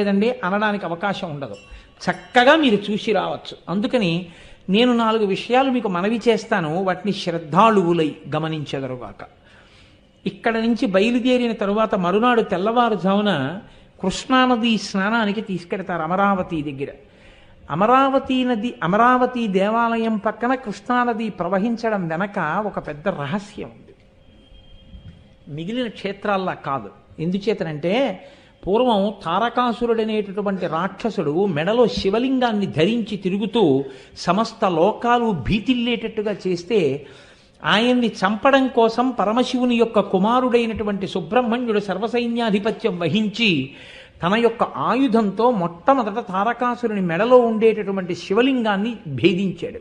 లేదండి అనడానికి అవకాశం ఉండదు. చక్కగా మీరు చూసి రావచ్చు. అందుకని నేను నాలుగు విషయాలు మీకు మనవి చేస్తాను. వాటిని శ్రద్ధాళువులై గమనించెదరుగాక. ఇక్కడ నుంచి బయలుదేరిన తరువాత మరునాడు తెల్లవారుజామున కృష్ణానది స్నానానికి తీసుకెడతారు అమరావతి దగ్గర. అమరావతి నది అమరావతి దేవాలయం పక్కన కృష్ణానది ప్రవహించడం వెనక ఒక పెద్ద రహస్యం ఉంది. మిగిలిన క్షేత్రాల్లా కాదు. ఎందుచేతనంటే పూర్వం తారకాసురుడనేటటువంటి రాక్షసుడు మెడలో శివలింగాన్ని ధరించి తిరుగుతూ సమస్త లోకాలు భీతిల్లేటట్టుగా చేస్తే ఆయన్ని చంపడం కోసం పరమశివుని యొక్క కుమారుడైనటువంటి సుబ్రహ్మణ్యుడు సర్వసైన్యాధిపత్యం వహించి తన యొక్క ఆయుధంతో మొట్టమొదట తారకాసురుని మెడలో ఉండేటటువంటి శివలింగాన్ని భేదించాడు.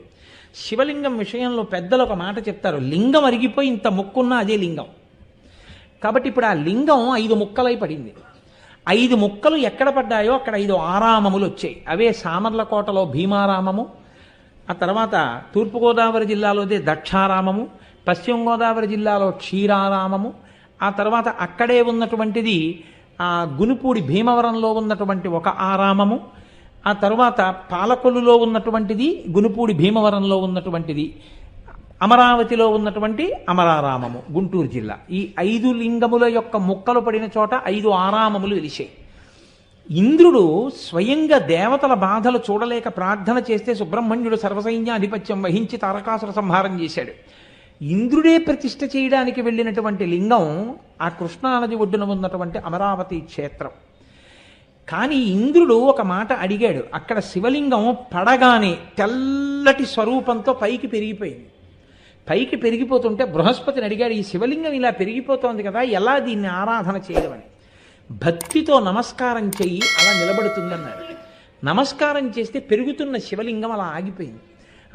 శివలింగం విషయంలో పెద్దలు ఒక మాట చెప్తారు లింగం అరిగిపోయి ఇంత ముక్కున్నా అదే లింగం. కాబట్టి ఇప్పుడు ఆ లింగం ఐదు ముక్కలై పడింది. ఐదు ముక్కలు ఎక్కడ పడ్డాయో అక్కడ ఐదు ఆరామములు వచ్చాయి. అవే సామర్లకోటలో భీమారామము ఆ తర్వాత తూర్పుగోదావరి జిల్లాలోదే దక్షారామము పశ్చిమ గోదావరి జిల్లాలో క్షీరారామము ఆ తర్వాత అక్కడే ఉన్నటువంటిది ఆ గునుపూడి భీమవరంలో ఉన్నటువంటి ఒక ఆరామము ఆ తర్వాత పాలకొల్లులో ఉన్నటువంటిది గునుపూడి భీమవరంలో ఉన్నటువంటిది. అమరావతిలో ఉన్నటువంటి అమరారామము గుంటూరు జిల్లా. ఈ ఐదు లింగముల యొక్క ముక్కలు పడిన చోట ఐదు ఆరామములు వెలిశాయి ఇంద్రుడు స్వయంగా దేవతల బాధలు చూడలేక ప్రార్థన చేస్తే సుబ్రహ్మణ్యుడు సర్వసైన్యాధిపత్యం వహించి తారకాసుర సంహారం చేశాడు. ఇంద్రుడే ప్రతిష్ఠ చేయడానికి వెళ్ళినటువంటి లింగం ఆ కృష్ణానది ఒడ్డున ఉన్నటువంటి అమరావతి క్షేత్రం. కానీ ఇంద్రుడు ఒక మాట అడిగాడు. అక్కడ శివలింగం పడగానే తెల్లటి స్వరూపంతో పైకి పెరిగిపోయింది. పైకి పెరిగిపోతుంటే బృహస్పతిని అడిగాడు ఈ శివలింగం ఇలా పెరిగిపోతోంది కదా ఎలా దీన్ని ఆరాధన చేయడం అని భక్తితో నమస్కారం చెయ్యి అలా నిలబడుతుందన్నారు. నమస్కారం చేస్తే పెరుగుతున్న శివలింగం అలా ఆగిపోయింది.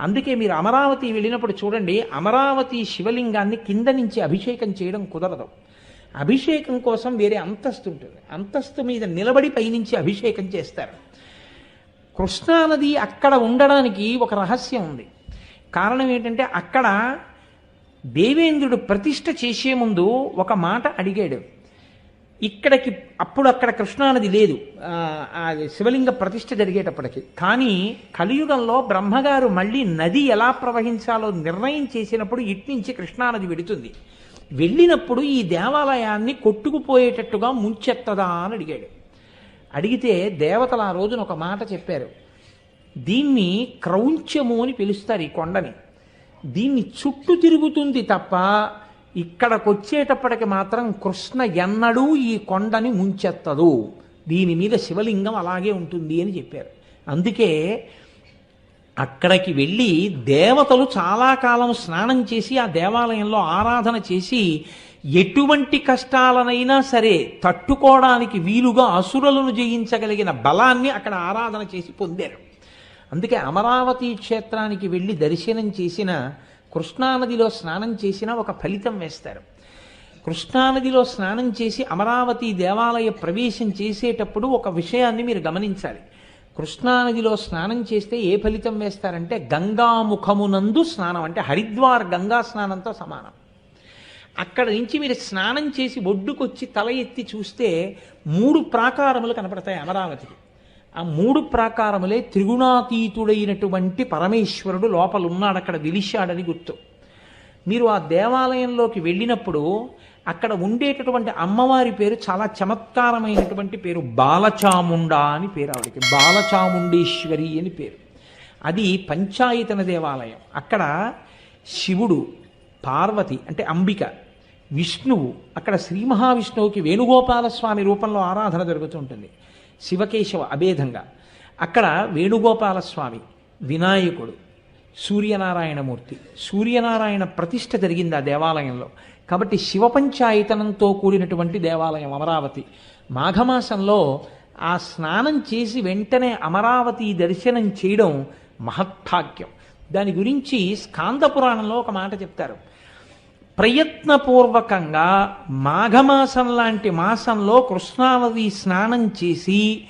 అందుకే మీరు అమరావతి వెళ్ళినప్పుడు చూడండి అమరావతి శివలింగాన్ని కింద నుంచి అభిషేకం చేయడం కుదరదు. అభిషేకం కోసం వేరే అంతస్తు ఉంటుంది. అంతస్తు మీద నిలబడి పైనుంచి అభిషేకం చేస్తారు. కృష్ణానది అక్కడ ఉండడానికి ఒక రహస్యం ఉంది. కారణం ఏంటంటే అక్కడ దేవేంద్రుడు ప్రతిష్ట చేసే ముందు ఒక మాట అడిగాడు. ఇక్కడికి అప్పుడు అక్కడ కృష్ణానది లేదు. శివలింగ ప్రతిష్ట జరిగేటప్పటికి. కానీ కలియుగంలో బ్రహ్మగారు మళ్ళీ నది ఎలా ప్రవహించాలో నిర్ణయం చేసినప్పుడు ఇట్నుంచి కృష్ణానది వెడుతుంది. వెళ్ళినప్పుడు ఈ దేవాలయాన్ని కొట్టుకుపోయేటట్టుగా ముంచెత్తదా అని అడిగాడు. అడిగితే దేవతలు ఆ రోజున ఒక మాట చెప్పారు. దీన్ని క్రౌంచము అని పిలుస్తారు ఈ కొండని. దీన్ని చుట్టూ తిరుగుతుంది తప్ప ఇక్కడికి వచ్చేటప్పటికి మాత్రం కృష్ణ ఎన్నడూ ఈ కొండని ముంచెత్తదు. దీని మీద శివలింగం అలాగే ఉంటుంది అని చెప్పారు. అందుకే అక్కడికి వెళ్ళి దేవతలు చాలా కాలం స్నానం చేసి ఆ దేవాలయంలో ఆరాధన చేసి ఎటువంటి కష్టాలనైనా సరే తట్టుకోవడానికి వీలుగా అసురులను జయించగలిగిన బలాన్ని అక్కడ ఆరాధన చేసి పొందారు. అందుకే అమరావతి క్షేత్రానికి వెళ్ళి దర్శనం చేసిన కృష్ణానదిలో స్నానం చేసిన ఒక ఫలితం వేస్తారు. కృష్ణానదిలో స్నానం చేసి అమరావతి దేవాలయ ప్రవేశం చేసేటప్పుడు ఒక విషయాన్ని మీరు గమనించాలి. కృష్ణానదిలో స్నానం చేస్తే ఏ ఫలితం వేస్తారంటే గంగాముఖమునందు స్నానం అంటే హరిద్వార్ గంగా స్నానంతో సమానం. అక్కడ నుంచి మీరు స్నానం చేసి ఒడ్డుకొచ్చి తల ఎత్తి చూస్తే మూడు ప్రాకారములు కనపడతాయి అమరావతికి. ఆ మూడు ప్రాకారములే త్రిగుణాతీతుడైనటువంటి పరమేశ్వరుడు లోపల ఉన్నాడు అక్కడ విలిశాడని గుర్తు. మీరు ఆ దేవాలయంలోకి వెళ్ళినప్పుడు అక్కడ ఉండేటటువంటి అమ్మవారి పేరు చాలా చమత్కారమైనటువంటి పేరు బాలచాముండ అని పేరు ఆవిడకి. బాలచాముండేశ్వరి అని పేరు. అది పంచాయతన దేవాలయం. అక్కడ శివుడు పార్వతి అంటే అంబిక విష్ణువు అక్కడ శ్రీ మహావిష్ణువుకి వేణుగోపాల స్వామి రూపంలో ఆరాధన జరుగుతుంటుంది శివకేశవ అభేదంగా. అక్కడ వేణుగోపాల స్వామి వినాయకుడు సూర్యనారాయణమూర్తి. సూర్యనారాయణ ప్రతిష్ట జరిగింది ఆ దేవాలయంలో. కాబట్టి శివ పంచాయతనంతో కూడినటువంటి దేవాలయం అమరావతి. మాఘమాసంలో ఆ స్నానం చేసి వెంటనే అమరావతి దర్శనం చేయడం మహత్భాగ్యం. దాని గురించి స్కాంద పురాణంలో ఒక మాట చెప్తారు. ప్రయత్నపూర్వకంగా మాఘమాసం లాంటి మాసంలో కృష్ణానది స్నానం చేసి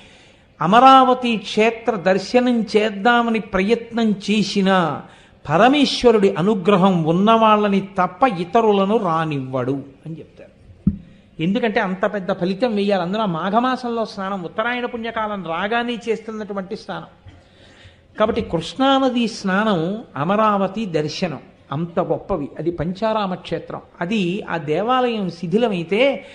అమరావతి క్షేత్ర దర్శనం చేద్దామని ప్రయత్నం చేసిన పరమేశ్వరుడి అనుగ్రహం ఉన్నవాళ్ళని తప్ప ఇతరులను రానివ్వడు అని చెప్తారు. ఎందుకంటే అంత పెద్ద ఫలితం వేయాలి అందులో మాఘమాసంలో స్నానం ఉత్తరాయణ పుణ్యకాలం రాగానే చేస్తున్నటువంటి స్నానం. కాబట్టి కృష్ణానది స్నానం అమరావతి దర్శనం. అంత గొప్పవి. అది పంచారామ క్షేత్రం అది ఆ దేవాలయం శిథిలమైతే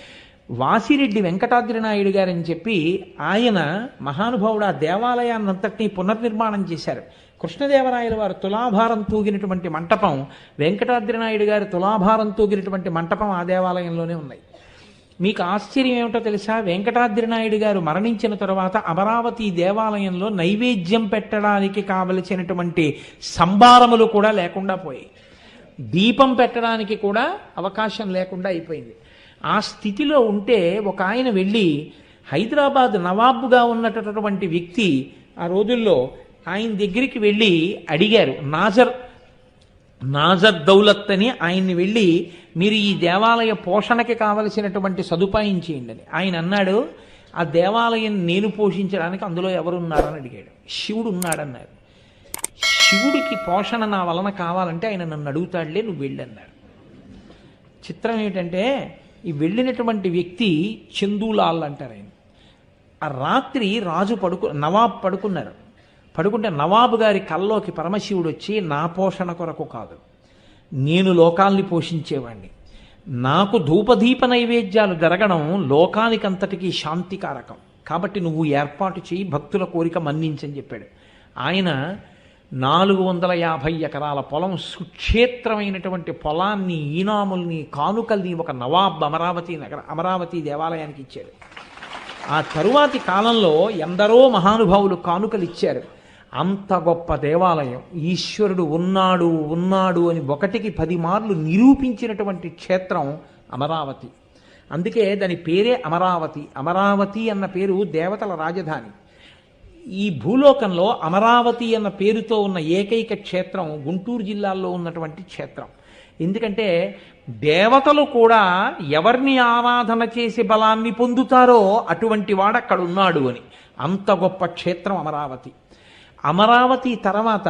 వాసిరెడ్డి వెంకటాద్రి నాయుడు గారని చెప్పి ఆయన మహానుభావుడు ఆ దేవాలయాన్నంతటినీ పునర్నిర్మాణం చేశారు. కృష్ణదేవరాయల వారు తులాభారం తూగినటువంటి మంటపం వెంకటాద్రి నాయుడు గారి తులాభారం తూగినటువంటి మంటపం ఆ దేవాలయంలోనే ఉన్నాయి. మీకు ఆశ్చర్యం ఏమిటో తెలుసా? వెంకటాద్రి నాయుడు గారు మరణించిన తర్వాత అమరావతి దేవాలయంలో నైవేద్యం పెట్టడానికి కావలసినటువంటి సంభారములు కూడా లేకుండా పోయాయి. దీపం పెట్టడానికి కూడా అవకాశం లేకుండా అయిపోయింది. ఆ స్థితిలో ఉంటే ఒక ఆయన వెళ్ళి హైదరాబాద్ నవాబుగా ఉన్నటువంటి వ్యక్తి ఆ రోజుల్లో ఆయన దగ్గరికి వెళ్ళి అడిగారు నాజర్ నాజద్దౌలత్ అని ఆయన్ని వెళ్ళి మీరు ఈ దేవాలయ పోషణకి కావలసినటువంటి సదుపాయం చేయండి అని. ఆయన అన్నాడు ఆ దేవాలయం నేను పోషించడానికి అందులో ఎవరున్నారని అడిగాడు. శివుడు ఉన్నాడన్నారు. శివుడికి పోషణ నా వలన కావాలంటే ఆయన నన్ను అడుగుతాడులే నువ్వు వెళ్ళన్నారు చిత్రం ఏమిటంటే ఈ వెళ్ళినటువంటి వ్యక్తి చందూలాల్ అంటారు ఆయన. ఆ రాత్రి రాజు పడుకు నవాబ్ పడుకున్నారు. పడుకుంటే నవాబు గారి కల్లోకి పరమశివుడు వచ్చి నా పోషణ కొరకు కాదు. నేను లోకాల్ని పోషించేవాణ్ణి. నాకు ధూపదీప నైవేద్యాలు జరగడం లోకానికంతటికీ శాంతికారకం. కాబట్టి నువ్వు ఏర్పాటు చేయి భక్తుల కోరిక మన్నించని చెప్పాడు. ఆయన నాలుగు వందల యాభై ఎకరాల పొలం సుక్షేత్రమైనటువంటి పొలాన్ని ఈనాముల్ని కానుకల్ని ఒక నవాబ్ అమరావతి నగర అమరావతి దేవాలయానికి ఇచ్చాడు. ఆ తరువాతి కాలంలో ఎందరో మహానుభావులు కానుకలు ఇచ్చారు అంత గొప్ప దేవాలయం. ఈశ్వరుడు ఉన్నాడు ఉన్నాడు అని ఒకటికి పది మార్లు నిరూపించినటువంటి క్షేత్రం అమరావతి. అందుకే దాని పేరే అమరావతి. అమరావతి అన్న పేరు దేవతల రాజధాని. ఈ భూలోకంలో అమరావతి అన్న పేరుతో ఉన్న ఏకైక క్షేత్రం గుంటూరు జిల్లాలో ఉన్నటువంటి క్షేత్రం. ఎందుకంటే దేవతలు కూడా ఎవరిని ఆరాధన చేసి బలాన్ని పొందుతారో అటువంటి వాడు అక్కడ ఉన్నాడు అని. అంత గొప్ప క్షేత్రం అమరావతి. అమరావతి తర్వాత